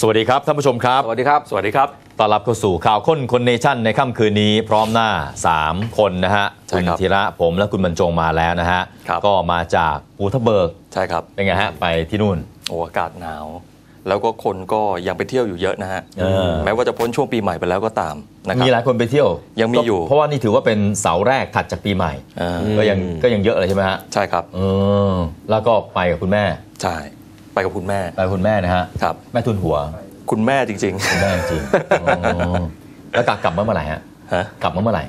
สวัสดีครับท่านผู้ชมครับ สวัสดีครับ สวัสดีครับต้อนรับเข้าสู่ข่าวค้นคนเนชั่นในค่ำคืนนี้พร้อมหน้า 3 คนนะฮะใช่คุณครับธีระผมและคุณบรรจงมาแล้วนะฮะครับก็มาจากภูทับเบิก ใช่ครับ เป็นไงฮะ ไปที่นู่น โอ้อากาศหนาว แล้วก็คนก็ยังไปเที่ยวอยู่เยอะนะฮะเออแม้ว่าจะพ้นช่วงปีใหม่ไปแล้วก็ตามนะครับมีหลายคนไปเที่ยว ยังมีอยู่ก็เพราะว่านี่ถือว่าเป็นเสาแรกถัดจากปีใหม่เออก็ยังก็ยังเยอะเลยใช่ไหมฮะ ใช่ครับเออแล้วก็ไปกับคุณแม่ ใช่ ไปกับคุณแม่ไปกับคุณแม่นะฮะครับแม่ทุนหัว คุณแม่จริงคุณแม่จริงอ๋อแล้วกลับกลับเมื่อไหร่ฮะๆฮะกลับเมื่อไหร่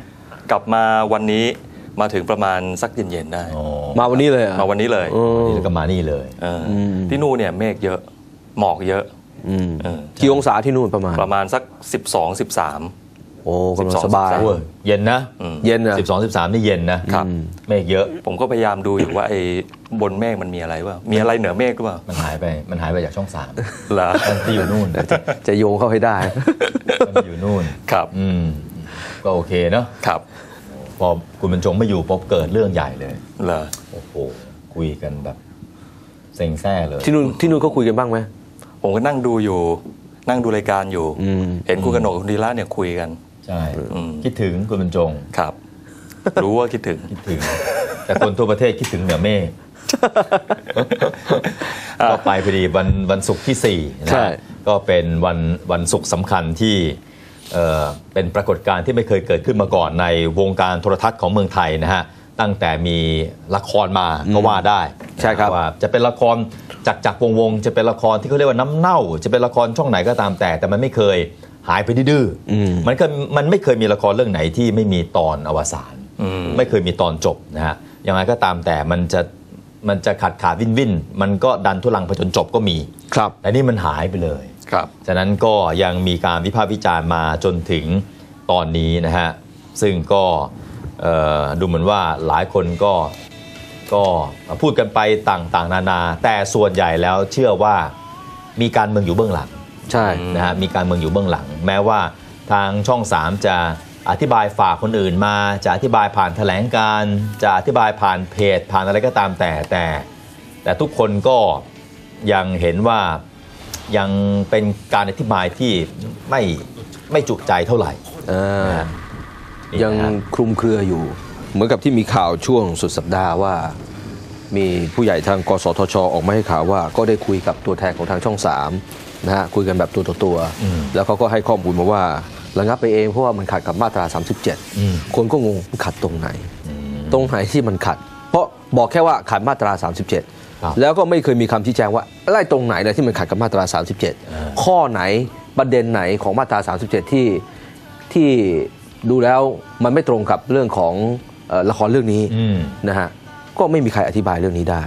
กลับมาวันนี้มาถึงประมาณสักเย็นๆได้อ๋อมาวันนี้เลยเหรอมาวันนี้เลยอืมแล้วก็มานี่เลยเอออที่นู่นเนี่ยเมฆเยอะหมอกเยอะอืมเออกี่องศาที่นู่นประมาณประมาณสัก 12 13 โอ้กำลัง12สบาย13โอ้ยเย็นนะเย็นอะ12 13นี่เย็นนะครับเมฆเยอะ ผมก็พยายามดูอยู่ว่าไอ้บนเมฆมันมีอะไรวะมีอะไรเหนือเมฆหรือเปล่ามันหายไปมันหายไปจากช่องสามเหรอมันที่อยู่นู่นจะโยงเข้าให้ได้ มันอยู่นู่นครับอืมก็โอเคเนาะครับ พอคุณบรรจงไม่อยู่ปุ๊บเกิดเรื่องใหญ่เลยเหรอโอ้โหคุยกันแบบเซ็งแซ่เลย ที่นู่นที่นู่นเขาคุยกันบ้างไหมผมก็นั่งดูอยู่นั่งดูรายการอยู่อืมเห็นคุณกนกกับคุณดีละเนี่ยคุยกัน ใช่อืมคิดถึงคุณบรรจงครับ รู้ว่าคิดถึงคิดถึง แต่คนทั่วประเทศคิดถึงเหนือเมฆก็ไปพอดีวันวันศุกร์ที่4ี่นะใช่ฮะก็เป็นวันวันศุกร์สำคัญที่เอ่อเป็นปรากฏการณ์ที่ไม่เคยเกิดขึ้นมาก่อนในวงการโทรทัศน์ของเมืองไทยนะฮะ ตั้งแต่มีละครมาก็ว่าได้ใช่ครับว่าจะเป็นละครจากจากวงวงๆจะเป็นละครที่เขาเรียกว่าน้ำเน่า จะเป็นละครช่องไหนก็ตามแต่ แต่มันไม่เคย หายไปดื้อๆอืมมันก็มันไม่เคยมีละครเรื่องไหนที่ไม่มีตอนอวสานอืมไม่เคยมีตอนจบนะฮะยังไงก็ตามแต่มันจะมันจะขาดขาดวินวิน มันก็ดันทุลังไปจนจบก็มีครับแต่นี่มันหายไปเลยครับฉะนั้นก็ยังมีการวิพากษ์วิจารณ์มาจนถึงตอนนี้นะฮะซึ่งก็เอ่อดูเหมือนว่าหลายคนก็ก็พูดกันไปต่างๆ นานา แต่ส่วนใหญ่แล้วเชื่อว่ามีการเมืองอยู่เบื้องหลัง ใช่นะฮะมีการเมืองอยู่เบื้องหลัง แม้ว่าทางช่อง 3 จะอธิบายฝากคนอื่นมา จะอธิบายผ่านแถลงการณ์จะอธิบายผ่านเพจ ผ่านอะไรก็ตามแต่แต่ แต่ทุกคนก็ยังเห็นว่ายังเป็นการอธิบายที่ไม่ไม่จุใจเท่าไหร่อ่านะฮะนี่ยังนะฮะคลุมเครืออยู่ เหมือนกับที่มีข่าวช่วงสุดสัปดาห์ว่า มีผู้ใหญ่ทางกสทช ออกมาให้ข่าวว่า ก็ได้คุยกับตัวแทนของทางช่อง3 นะฮะคุยกันแบบตัวต่อตัวอืมแล้วเขาก็ให้ข้อมูลมาว่าระงับไปเองเพราะว่ามันขัดกับมาตราอืม37 คนก็งงมันขัดตรงไหน ตรงไหนที่มันขัด เพราะบอกแค่ว่าขัดมาตราครับ37 แล้วก็ไม่เคยมีคำชี้แจงว่าไล่ตรงไหนเลยที่มันขัดกับมาตรา 37 ข้อไหนประเด็นไหนของมาตรา 37 ที่ที่ดูแล้วมันไม่ตรงกับเรื่องของเอ่อละครเรื่องนี้อืมนะฮะก็ไม่มีใครอธิบายเรื่องนี้ได้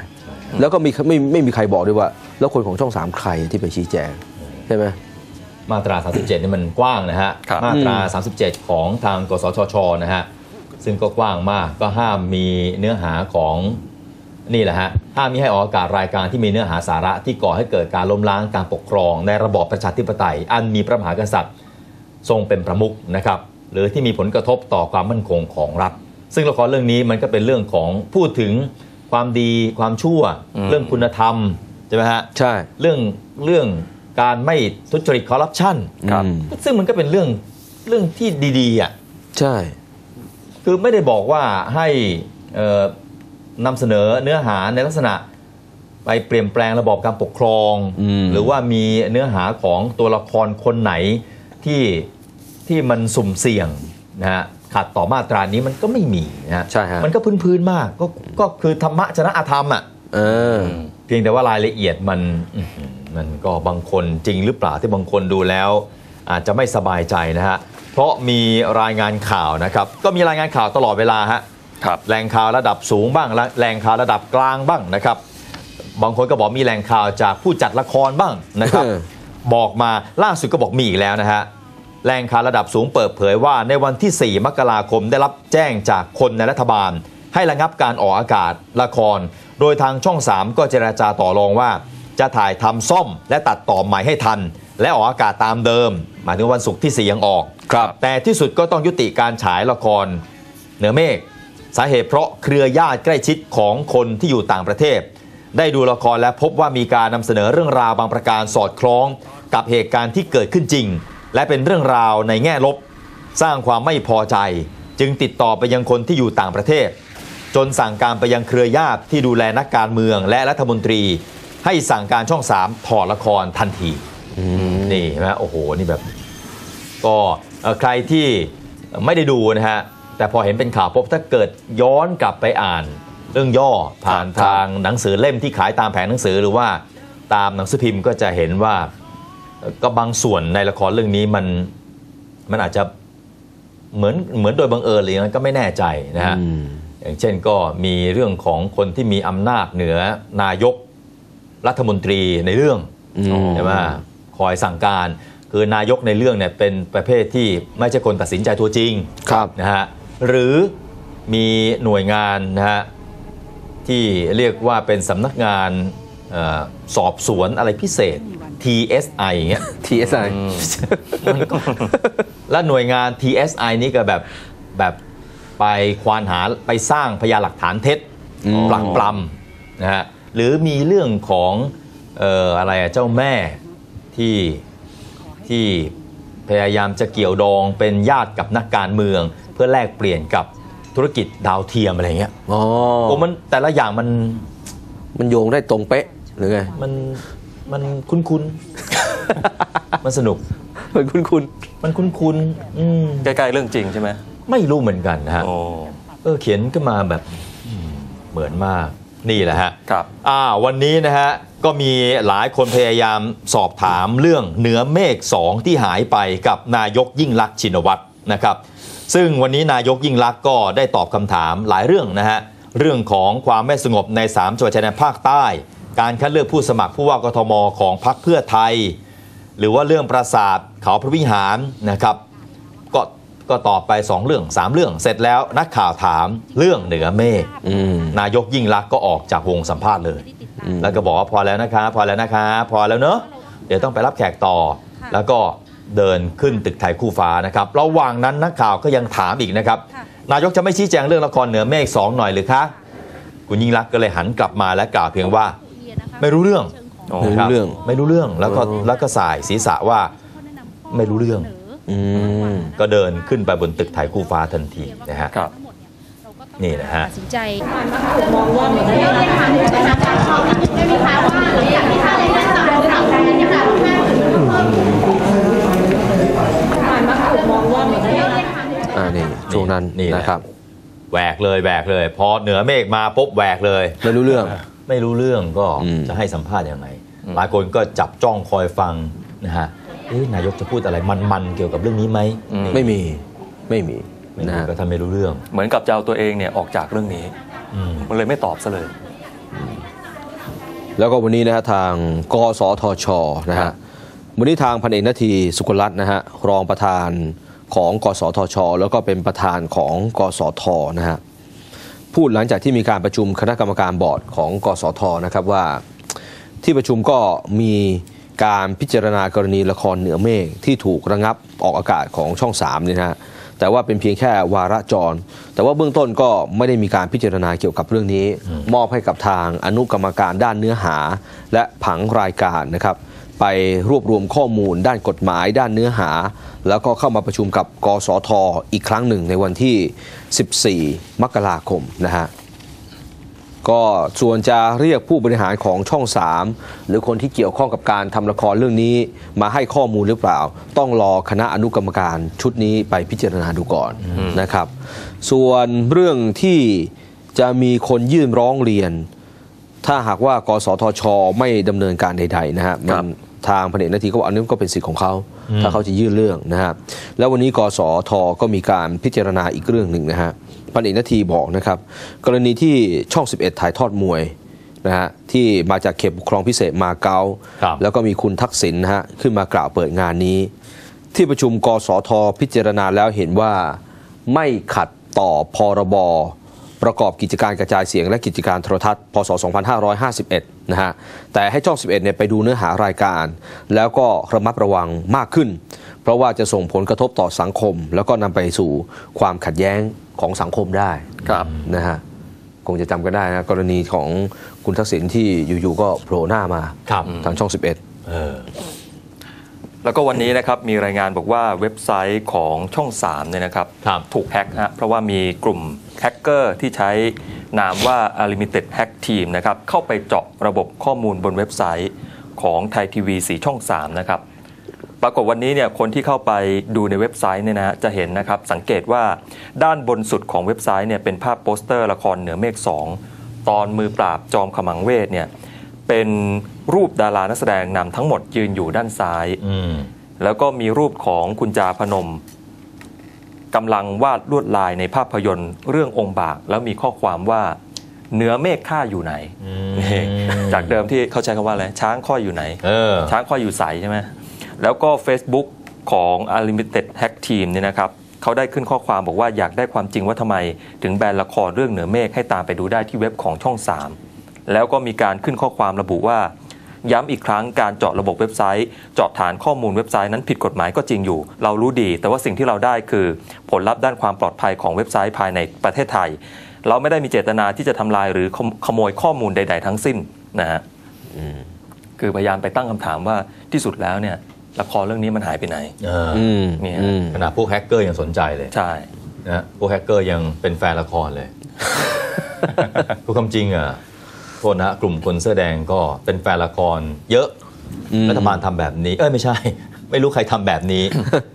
แล้วก็มีไม่ไม่มีใครบอกด้วยว่า แล้วคนของช่องสามใครที่ไปชี้แจงใช่ไหมมาตรา 37 นี่มันกว้างนะฮะครับมาตราอืม37 ของทางกสทชนะฮะ ซึ่งก็กว้างมากก็ห้ามมีเนื้อหาของนี่แหละฮะห้ามมิให้ออกอากาศรายการที่มีเนื้อหาสาระที่ก่อให้เกิดการล้มล้างการปกครอง ในระบอบประชาธิปไตย อันมีพระมหากษัตริย์ทรงเป็นประมุขนะครับ หรือที่มีผลกระทบต่อความมั่นคงของรัฐ ซึ่งละครเรื่องนี้มันก็เป็นเรื่องของพูดถึงความดีความชั่วอืมเรื่องคุณธรรม ใช่ไหมฮะใช่เรื่องเรื่องการไม่ทุจริตคอร์รัปชันครับอืมซึ่งมันก็เป็นเรื่องเรื่องที่ดีๆอะใช่ คือไม่ได้บอกว่าให้เอ่อนำเสนอเนื้อหาในลักษณะไปเปลี่ยนแปลงระบอบการปกครองอืมหรือว่ามีเนื้อหาของตัวละครคนไหนที่ที่มันสุ่มเสี่ยงนะฮะขัดต่อมาตรานี้มันก็ไม่มีนะฮะใช่ฮะมันก็พื้นๆมากก็ก็คือธรรมะชนะอธรรมอะเออเพียงแต่ว่ารายละเอียดมันอื้อหือมันก็บางคนจริงหรือเปล่าที่บางคนดูแล้ว อาจจะไม่สบายใจนะฮะเพราะมีรายงานข่าวนะครับ ก็มีรายงานข่าวตลอดเวลาฮะครับแหล่งข่าวระดับสูงบ้างและแหล่งข่าวระดับกลางบ้างนะครับ บางคนก็บอกมีแหล่งข่าวจากผู้จัดละครบ้างนะครับเออบอกมาล่าสุดก็บอกมีอีกแล้วนะฮะแหล่งข่าวระดับสูงเปิดเผยว่าในวันที่ 4 มกราคมได้รับแจ้งจากคนในรัฐบาล ให้ระงับการออกอากาศละคร โดยทางช่อง 3 ก็เจราจาต่อรองว่า จะถ่ายทำซ่อมและตัดต่อใหม่ให้ทัน และออกอากาศตามเดิม หมายถึงวันศุกร์ที่4ยังออกครับแต่ที่สุดก็ต้องยุติการฉายละครเหนือเมฆสาเหตุเพราะเครือญาติใกล้ชิดของคนที่อยู่ต่างประเทศ ได้ดูละครและพบว่ามีการนำเสนอเรื่องราวบางประการสอดคล้อง กับเหตุการณ์ที่เกิดขึ้นจริง และเป็นเรื่องราวในแง่ลบ สร้างความไม่พอใจ จึงติดต่อไปยังคนที่อยู่ต่างประเทศ จนสั่งการไปยังเครือญาติที่ดูแลนักการเมืองและรัฐมนตรี ให้สั่งการช่องสามถอดละครทันทีนี่นไหมโอ้โหนี่แบบ ก็ใครที่ไม่ได้ดูนะฮะแต่พอเห็นเป็นข่าวพบถ้าเกิดย้อนกลับไปอ่าน เรื่องย่อผ่านทางหนังสือเล่มที่ขายตามแผงหนังสือหรือว่าตามหนังสือพิมพ์ก็จะเห็นว่าก็บางส่วนในละครเรื่องนี้มันมันอาจจะเหมือนเหมือนโดยบังเอิญหรือยังไงก็ไม่แน่ใจนะฮะ อืมอย่างเช่นก็มีเรื่องของคนที่มีอำนาจเหนือนายกรัฐมนตรีในเรื่องอืมใช่ไหมคอยสั่งการ คือนายกในเรื่องเนี่ยเป็นประเภทที่ไม่ใช่คนตัดสินใจตัวจริงครับนะฮะหรือมีหน่วยงานนะฮะที่เรียกว่าเป็นสำนักงานเออสอบสวนอะไรพิเศษ TSI อย่างเงี้ย TSI มันก็และหน่วยงาน TSI นี่ก็แบบแบบ ไปควานหาไปสร้างพยานหลักฐานเท็จอืมปลักปลำนะฮะหรือมีเรื่องของเอ่ออะไรอะเจ้าแม่ที่ที่พยายามจะเกี่ยวดองเป็นญาติกับนักการเมือง เพื่อแลกเปลี่ยนกับธุรกิจดาวเทียมอะไรเงี้ยอ๋อโอ้มันแต่ละอย่างมันมันโยงได้ตรงเป๊ะหรือไงมันมันคุ้นๆมันสนุกมันคุ้นคุณมันคุ้นๆอืมใกล้ๆเรื่องจริงใช่ไหม ไม่รู้เหมือนกันนะฮะโอ้เออเขียนก็มาแบบอืมเหมือนมากนี่แหละฮะครับอ่าวันนี้นะฮะก็มีหลายคนพยายามสอบถามเรื่องเหนือเมฆสองที่หายไปกับนายกยิ่งลักษณ์ชินวัตรนะครับ ซึ่งวันนี้นายกยิ่งลักษณ์ก็ได้ตอบคำถามหลายเรื่องนะฮะเรื่องของความไม่สงบใน3จังหวัดชายแดนภาคใต้ การคัดเลือกผู้สมัครผู้ว่ากทมของพรรคเพื่อไทย หรือว่าเรื่องปราสาทเขาพระวิหารนะครับ ก็ก็ตอบไป 2 เรื่อง 3 เรื่อง เสร็จแล้วนักข่าวถามเรื่องเหนือเมฆอืมนายกยิ่งรักษณ์ก็ออกจากวงสัมภาษณ์เลยอืมแล้วก็บอกว่าพอแล้วนะคะพอแล้วนะคะพอแล้วเนอะเดี๋ยวต้องไปรับแขกต่อค่ะแล้วก็เดินขึ้นตึกไทยคู่ฟ้านะครับระหว่างนั้นนักข่าวก็ยังถามอีกนะครับค่ะนายกจะไม่ชี้แจงเรื่องละครเหนือเมฆสองหน่อยหรือคะคุณยิ่งรักษณ์ก็เลยหันกลับมาและกล่าวเพียงว่า ไม่รู้เรื่องโอ้ไม่ครู้บเรื่องไม่รู้เรื่องแล้วก็แล้วก็สายศีรษะว่าไม่รู้เรื่อง อืมก็เดินขึ้นไปบนตึกไทยคู่ฟ้าทันทีนะฮะครับนี่นะฮะตัดสินใจอ่านี่ช่วงนั้นนี่แหละนะครับแหวกเลยแหวกเลย พอเหนือเมฆมาปุ๊บแหวกเลยไม่รู้เรื่อง ไม่รู้เรื่องก็อืมจะให้สัมภาษณ์ยังไง หลายคนก็จับจ้องคอยฟังนะฮะ เอ๊ะนายกจะพูดอะไรมันๆเกี่ยวกับเรื่องนี้ไหมอืมไม่มีไม่มีไม่นะรู้ฮะก็ทำไม่รู้เรื่อง เหมือนกับจะเอาตัวเองเนี่ยออกจากเรื่องนี้อืมมันเลยไม่ตอบซะเลย แล้วก็วันนี้นะฮะทางกสทชนะครัฮะบวันนี้ทางพันเอกนาทีสุกลรัตน์นะฮะรองประธานของกสทช แล้วก็เป็นประธานของกสทนะฮะพูดหลังจากที่มีการประชุมคณะกรรมการบอร์ดของกสทนะครับว่าที่ประชุมก็มี การพิจารณากรณีละครเหนือเมฆที่ถูกระงับออกอากาศของช่อง3เนี่ยนะฮะแต่ว่าเป็นเพียงแค่วาระจร แต่ว่าเบื้องต้นก็ไม่ได้มีการพิจารณาเกี่ยวกับเรื่องนี้ มอบให้กับทางอนุกรรมการด้านเนื้อหา และผังรายการนะครับ ไปรวบรวมข้อมูลด้านกฎหมายด้านเนื้อหา แล้วก็เข้ามาประชุมกับกสทอีกครั้งหนึ่งในวันที่ 14 มกราคมนะฮะ ก็ส่วนจะเรียกผู้บริหารของช่อง 3 หรือคนที่เกี่ยวข้องกับการทำละครเรื่องนี้มาให้ข้อมูลหรือเปล่า ต้องรอคณะอนุกรรมการชุดนี้ไปพิจารณาดูก่อนนะครับ ส่วนเรื่องที่จะมีคนยื่นร้องเรียน ถ้าหากว่ากสทช ไม่ดำเนินการใดๆนะฮะครัมับนทางแผนกหนาทีก็บอกอันนี้ก็เป็นสิทธิ์ของเขาอืมถ้าเขาจะยื่นเรื่องนะฮะแล้ววันนี้กสทก็มีการพิจารณาอีกเรื่องหนึ่งนะฮะ พันเอกนาทีบอกนะครับ กรณีที่ช่อง 11 ถ่ายทอดมวยนะฮะที่มาจากเขตปกครองพิเศษมาเก๊าครับแล้วก็มีคุณทักษิณนะฮะขึ้นมากล่าวเปิดงานนี้ ที่ประชุมกสทพิจารณาแล้วเห็นว่าไม่ขัดต่อพรบประกอบกิจการกระจายเสียงและกิจการโทรทัศน์พศ 2551 นะฮะ แต่ให้ช่อง 11 เนี่ยไปดูเนื้อหารายการ แล้วก็ระมัดระวังมากขึ้นเพ ราะว่าจะส่งผลกระทบต่อสังคม แล้วก็นำไปสู่ความขัดแย้งของสังคมได้ครับนะฮะคงจะจำกันได้นะกรณีของคุณทักษิณที่อยู่ๆก็โผล่หน้ามาครับทางช่อง 11เออแล้วก็วันนี้นะครับมีรายงานบอกว่าเว็บไซต์ของช่อง3เนี่ยนะครับครับถูกแฮ็กฮะเพราะว่ามีกลุ่มแฮกเกอร์ที่ใช้นามว่า Unlimited Hack Team นะครับเข้าไปเจาะระบบข้อมูลบนเว็บไซต์ของไทยทีวีสีช่อง 3 นะครับ ปรากฏวันนี้เนี่ยคนที่เข้าไปดูในเว็บไซต์เนี่ยนะฮะจะเห็นนะครับสังเกตว่าด้านบนสุดของเว็บไซต์เนี่ยเป็นภาพโปสเตอร์ละครเหนือเมฆ2ตอนมือปราบจอมขมังเวทเนี่ยเป็นรูปดารานักแสดงนำทั้งหมดยืนอยู่ด้านซ้ายอืมแล้วก็มีรูปของคุณจาพนมกำลังวาดลวดลายในภาพยนตร์ เรื่ององค์บาก แล้วมีข้อความว่าเหนือเมฆข้าอยู่ไหนอืมนี่จากเดิมที่เขาใช้คำว่าอะไรช้างข้อยอยู่ไหนเออช้างคอยอยู่ใสใช่ไหม แล้วก็ Facebook ของ Unlimited Hack Team เนี่ยนะครับเขาได้ขึ้นข้อความบอกว่าอยากได้ความจริงว่าทำไม ถึงแบนละครเรื่องเหนือเมฆให้ตามไปดูได้ที่เว็บของช่อง 3 แล้วก็มีการขึ้นข้อความระบุว่า ย้ำอีกครั้งการเจาะระบบเว็บไซต์ เจาะฐานข้อมูลเว็บไซต์นั้นผิดกฎหมายก็จริงอยู่ เรารู้ดี แต่ว่าสิ่งที่เราได้คือ ผลลัพธ์ด้านความปลอดภัยของเว็บไซต์ภายในประเทศไทย เราไม่ได้มีเจตนาที่จะทำลายหรือขโมยข้อมูลใด ๆ ทั้งสิ้นนะฮะคือพยายามไปตั้งคำถามว่าที่สุดแล้วเนี่ย ละครเรื่องนี้มันหายไปไหนเอออืมเนี่ยอืมขนาดพวกแฮกเกอร์ยังสนใจเลย ใช่นะฮะพวกแฮกเกอร์ยังเป็นแฟนละครเลยพูดคำจริงอะโทษนะฮะกลุ่มคนเสื้อแดงก็เป็นแฟนละคร เยอะอืมรัฐบาลทำแบบนี้ เอ้ยไม่ใช่ ไม่รู้ใครทำแบบนี้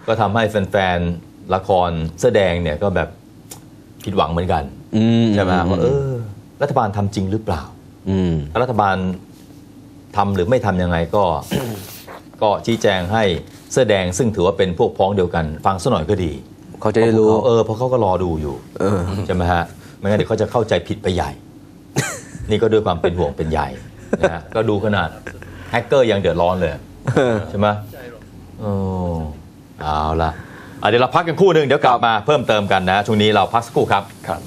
ก็ทำให้แฟนๆละครเสื้อแดงเนี่ยก็แบบผิดหวังเหมือนกันอืมใช่ไหมว่าเออ รัฐบาลทำจริงหรือเปล่า อืมรัฐบาลทำหรือไม่ทำยังไงก็ ก็ชี้แจงให้เสื้อแดงซึ่งถือว่าเป็นพวกพ้องเดียวกัน ฟังซะหน่อยก็ดี เขาจะได้รู้เออเพราะเขาก็รอดูอยู่เออใช่ไหมฮะไม่งั้นเดี๋ยวเขาจะเข้าใจผิดไปใหญ่ นี่ก็ด้วยความเป็นห่วงเป็นใหญ่นะฮะก็ดูขนาดแฮกเกอร์ยังเดือดร้อนเลยใช่ไหมโอ้เอาละอะเดี๋ยวเราพักกันครู่หนึ่งเดี๋ยวกลับมาเพิ่มเติมกันนะช่วงนี้เราพักสักครู่ครับครับ